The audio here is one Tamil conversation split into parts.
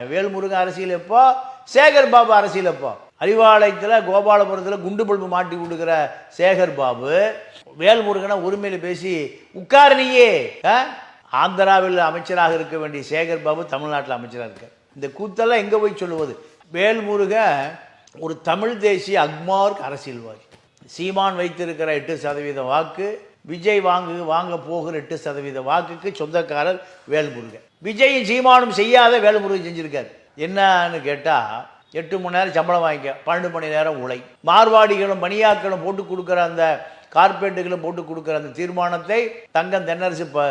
வேல்முருகன் அரசியல் எப்போ? சேகர் பாபு அரசியல் எப்போ? அறிவாலயத்தில் கோபாலபுரத்தில் குண்டு பல்பு மாட்டி கொடுக்குற சேகர் பாபு வேல்முருகனை உரிமையில் பேசி உட்காரணியே ஆந்திராவில் அமைச்சராக இருக்க வேண்டிய சேகர் பாபு தமிழ்நாட்டில் அமைச்சராக இருக்கார். இந்த கூத்தெல்லாம் எங்கே போய் சொல்லுவது? வேல்முருகன் ஒரு தமிழ் தேசிய அக்மார்க் அரசியல்வாதி. சீமான் வைத்திருக்கிற எட்டு சதவீத வாக்கு விஜய் வாங்கு வாங்க போகிற எட்டு சதவீத வாக்குக்கு சொந்தக்காரர் வேல்முருகன். விஜயும் சீமானும் செய்யாத வேல்முருகன் செஞ்சுருக்காரு. என்னன்னு கேட்டால் எட்டு மணி நேரம் சம்பளம் வாங்கிக்க பன்னெண்டு மணி நேரம் உழை. மார்வாடிகளும் மணியாக்களும் போட்டு கொடுக்குற அந்த கார்பரேட்டுகளும் போட்டு கொடுக்குற அந்த தீர்மானத்தை தங்கம் தென்னரசு இப்போ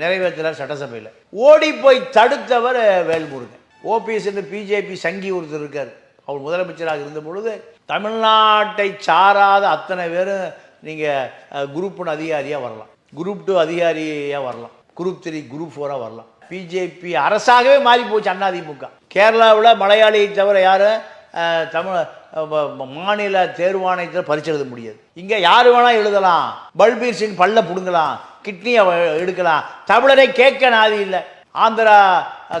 நிறைவேற்றுறார் சட்டசபையில். ஓடி போய் தடுத்தவர் வேல்முருகன். ஓபிஎஸ் என்று பிஜேபி சங்கி ஒருத்தர் இருக்கார். அவர் முதலமைச்சராக இருந்த பொழுது தமிழ்நாட்டை சாராத அத்தனை பேரும் நீங்கள் குரூப் ஒன் அதிகாரியாக வரலாம். குரூப் டூ அதிகாரியாக வரலாம். குரூப் த்ரீ குரூப் ஃபோராக வரலாம். பிஜேபி அரசாகவே மாறி போச்சு அதிமுக கேரளாவில் மலையாளியை தவிர யாரும் தமிழ் மாநில தேர்வாணையத்தில் பரிசு எழுத முடியாது. இங்கே யார் வேணால் எழுதலாம். பல்பீர் சிங் பல்ல பிடுங்கலாம். கிட்னியை எடுக்கலாம். தமிழரை கேட்க நாதி இல்லை. ஆந்திரா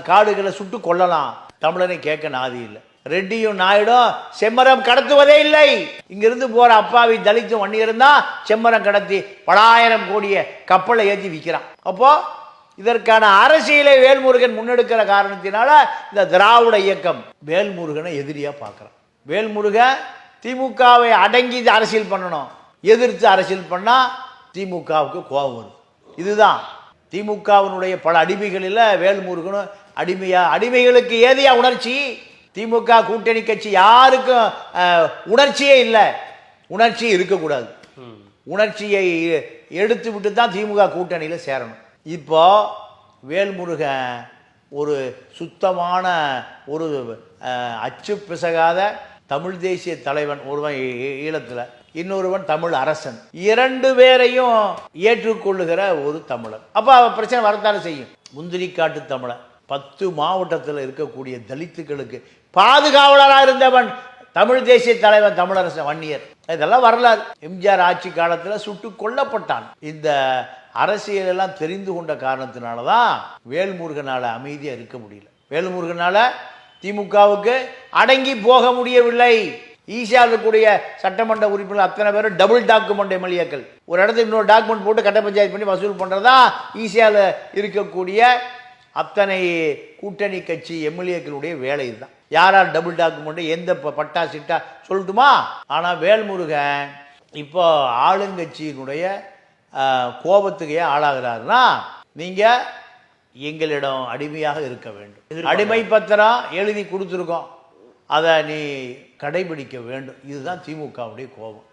காடுகளை சுட்டு கொல்லலாம். தமிழரை கேட்க நாதி இல்லை. ரெட்டியும் நாயுடும் செம்மரம் கடத்துவதே இல்லை. இங்கிருந்து போற அப்பாவி தலித்தும் வன்னியரும் தான் செம்மரம் கடத்தி பலாயிரம் கோடிய கப்பலை ஏற்றி விற்கிறான். அப்போ இதற்கான அரசியலை வேல்முருகன் முன்னெடுக்கிற காரணத்தினால இந்த திராவிட இயக்கம் வேல்முருகனை எதிரியா பார்க்குறான். வேல்முருகன் திமுகவை அடங்கி அரசியல் பண்ணணும். எதிர்த்து அரசியல் பண்ணா திமுகவுக்கு கோபம் வரும் இதுதான். திமுகவினுடைய பல அடிமைகளில் வேல்முருகனும் அடிமையா அடிமைகளுக்கு ஏதியா உணர்ச்சி? திமுக கூட்டணி கட்சி யாருக்கும் உணர்ச்சியே இல்லை. உணர்ச்சி இருக்கக்கூடாது. உணர்ச்சியை எடுத்து விட்டு தான் திமுக கூட்டணியில் சேரணும். இப்போ வேல்முருகன் ஒரு சுத்தமான ஒரு அச்சு பிசகாத தமிழ் தேசிய தலைவன் ஒருவன் ஈழத்தில் இன்னொருவன் தமிழ் அரசன். இரண்டு பேரையும் ஏற்றுக்கொள்ளுகிற ஒரு தமிழன் அப்போ அவன் பிரச்சனை வரத்தானே செய்யும். முந்திரி காட்டு தமிழன் பத்து மாவட்டத்தில் இருக்கக்கூடிய தலித்துக்களுக்கு பாதுகாவலராக இருந்தவன் தமிழ் தேசிய தலைவன் தமிழரசன் வன்னியர். இதெல்லாம் வரலாறு. எம்ஜிஆர் ஆட்சி காலத்தில் சுட்டு கொல்லப்பட்டான். இந்த அரசியல் எல்லாம் தெரிந்து கொண்ட காரணத்தினால தான் வேல்முருகனால் அமைதியாக இருக்க முடியல. வேல்முருகனால் திமுகவுக்கு அடங்கி போக முடியவில்லை. ஈஸியாக இருக்கக்கூடிய சட்டமன்ற உறுப்பினர் அத்தனை பேரும் டபுள் டாக்குமெண்ட் எம்எல்ஏக்கள். ஒரு இடத்துல இன்னொரு டாக்குமெண்ட் போட்டு கட்ட பஞ்சாயத்து பண்ணி வசூல் பண்ணுறதா ஈஸியாக இருக்கக்கூடிய அத்தனை கூட்டணி கட்சி எம்எல்ஏக்களுடைய வேலை இதுதான் யார் யார் டபுள் டாக்குமெண்ட் எந்த ப- பட்டா சிட்டா சொல்லட்டுமா? ஆனால் வேல்முருகன் இப்போ ஆளுங்கட்சியினுடைய கோபத்துக்கு ஏன் ஆளாகிறாருன்னா நீங்கள் எங்களிடம் அடிமையாக இருக்க வேண்டும். அடிமை பத்திரம் எழுதி கொடுத்துருக்கோம். அதை நீ கடைபிடிக்க வேண்டும். இதுதான் திமுகவுடைய கோபம்.